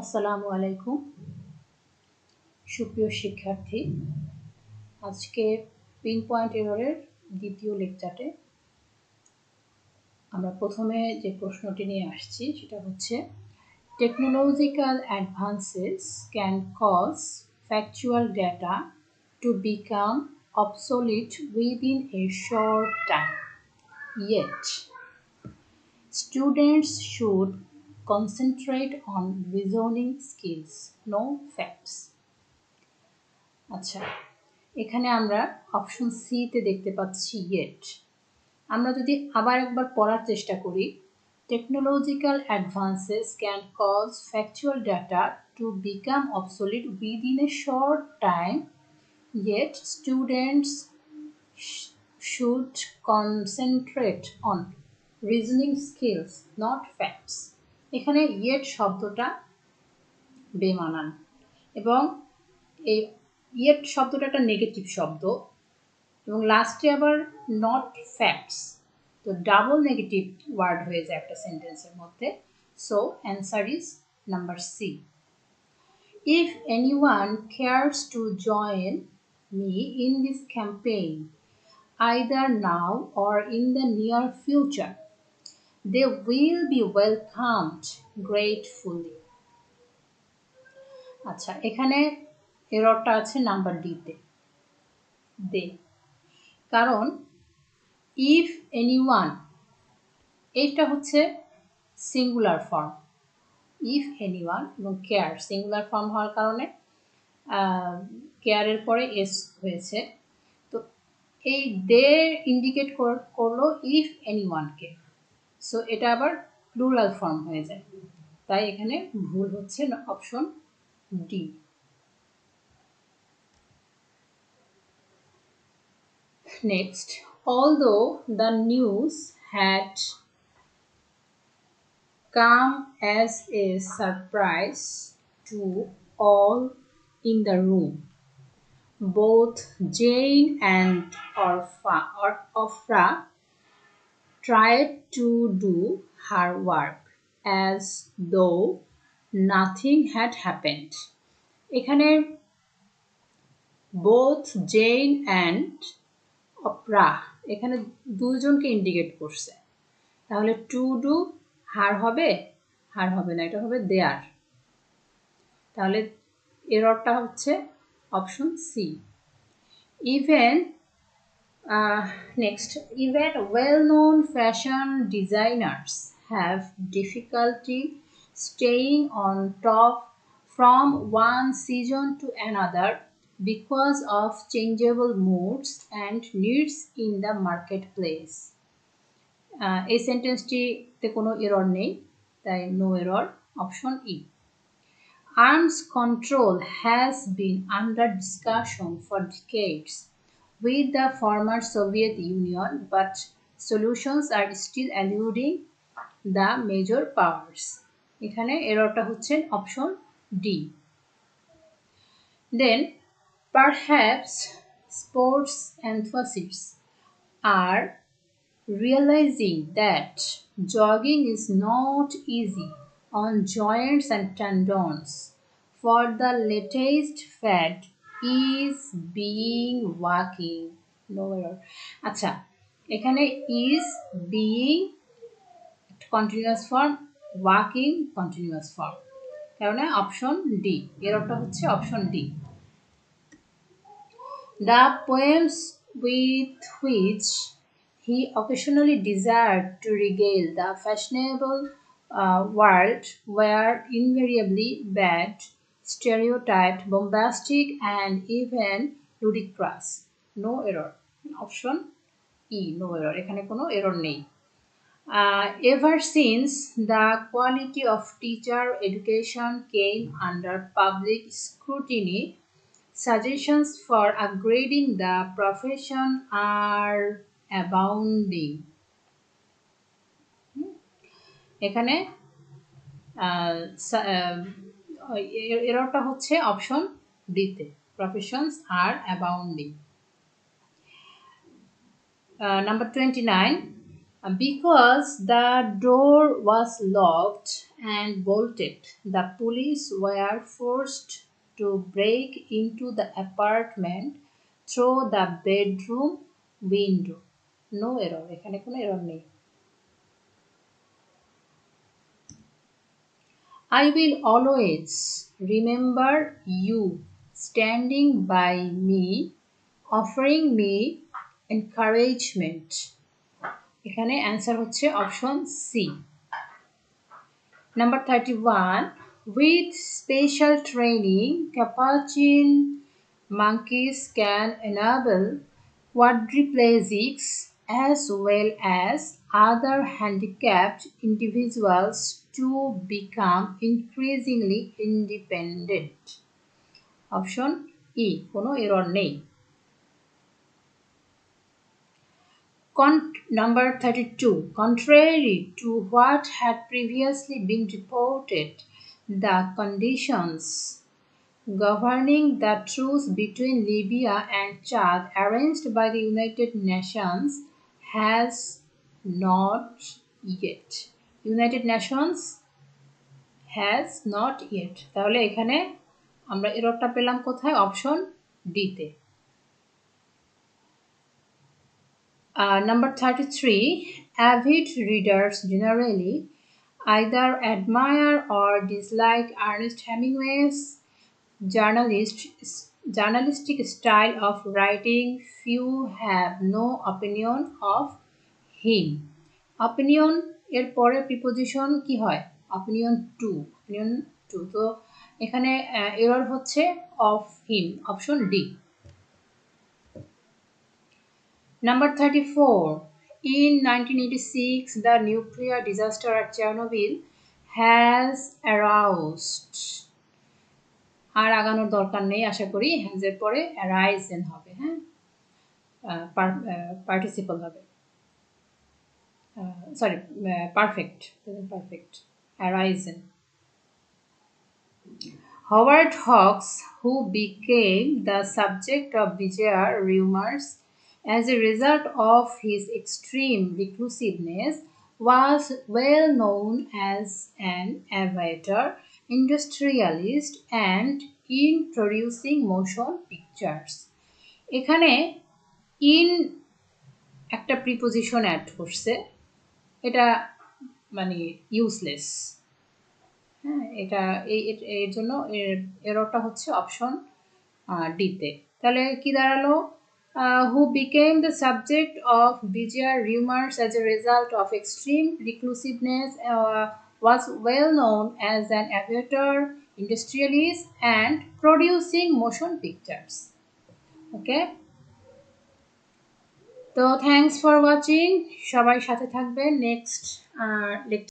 আসসালামু আলাইকুম সুপ্রিয় শিক্ষার্থী আজকে পিন পয়েন্ট এররের দ্বিতীয় লেকচারে আমরা প্রথমে যে প্রশ্নটি নিয়ে আসছি সেটা হচ্ছে technological advances can cause factual data to become obsolete within a short time. Yet, students should concentrate on reasoning skills, no facts. আচ্ছা এখানে আমরা অপশন সিতে দেখতে পাচ্ছি ইয়েট আমরা যদি আবার একবার পড়ার চেষ্টা করি technological advances can cause factual data to become obsolete within a short time students sh- should concentrate on reasoning skills not facts এখানে yet শব্দটা বেমানান এবং এই yet শব্দটা একটা নেগেটিভ শব্দ এবং লাস্টে আবার নট ফ্যাক্টস তো ডাবল নেগেটিভ ওয়ার্ড হয়ে যায় একটা সেন্টেন্সের মধ্যে so answer is number C If anyone cares to join me in this campaign either now or in the near future, they will be welcomed gratefully. আচ্ছা এখানে এররটা আছে number ডিতে দে কারণ ইফ এনি ওয়ান এইটা হচ্ছে singular form if any one এবং care singular form হওয়ার কারণে কেয়ারের পরে এস হয়েছে। তো এই দে ইন্ডিকেট করল ইফ এনি ওয়ানকে সো এটা আবার প্লুরাল ফর্ম হয়ে যায় তাই এখানে ভুল হচ্ছে option D next although the news had come as a surprise to all in the room. Both Jane and Orpha, or Ofra tried to do her work as though nothing had happened. এখানে both Jane and Oprah এখানে দুজনকে indicate করছে। তাহলে to do হার হবে হার হবে না, এটা হবে দেয়ার তাহলে এররটা হচ্ছে option C even next even well known fashion designers have difficulty staying on top from one season to another because of changeable moods and needs in the market place এই সেন্টেন্সটিতে কোনো এরর নেই তাই no error option E Arms control has been under discussion for decades With the former Soviet Union, but solutions are still eluding the major powers. এখানে এররটা হচ্ছে option D then perhaps sports enthusiasts are realizing that jogging is not easy on joints and tendons for the latest fad is being walking no error আচ্ছা এখানে is being continuous form walking continuous form কারণ option D এরটা হচ্ছে option D the poems with which occasionally desired to regale the fashionable uh, world were invariably bad, stereotyped, bombastic, and even ludicrous. No error. Option E, no error. এখানে কোনো error নেই Uh, ever since the quality of teacher education came under public scrutiny, suggestions for upgrading the profession are অ্যাবাউন্ডিং এখানে এররটা হচ্ছে option D তে professions are abounding number twenty nine because the door was locked and bolted the police were forced to break in to the apartment through the bedroom window no error এখানে কোনো error নেই। I will always remember you standing by me, offering me encouragement. এখানে answer হচ্ছে option C number thirty one with special training capuchin monkeys can enable quadriplegics as well as other handicapped individuals to become increasingly independent. Option E e, কোনো error নেই Con- number 32. Contrary to what had previously been reported, the conditions governing the truce between Libya and Chad arranged by the United Nations has not yet. United Nations has not yet. তাহলে এখানে আমরা এররটা পেলাম কোথায় option ডিতে Uh, number 33 Avid readers generally either admire or dislike Ernest Hemingway's journalist, journalistic style of writing. Few have no opinion of him. Opinion এর পরে preposition কি হয়? অপিনিয়ন টু অপিনিয়ন টু তো এখানে এরর হচ্ছে of him option D Number 34. In 1986, the nuclear disaster at Chernobyl has aroused. আর আগানোর দরকার নেই আশা করি হ্যান্সের পরে অ্যারাইজেন হবে হ্যাঁ? পার্টিসিপল হবে। Sorry perfect perfect arisen Howard Hawks, who became the subject of bizarre rumors as a result of his extreme reclusiveness, was well known as an aviator, industrialist, and in producing motion pictures. এখানে in একটা preposition add করছে এটা মানে useless হ্যাঁ এটা এই, এর জন্য এর এরটা হচ্ছে অপশন ডিতে তাহলে কি দাঁড়াল? Who became the subject of bizarre rumours as a result of extreme reclusiveness was well known as an aviator industrialist and producing motion pictures okay তো থ্যাংকস ফর ওয়াচিং সবাই সাথে থাকবে নেক্সট লেকচার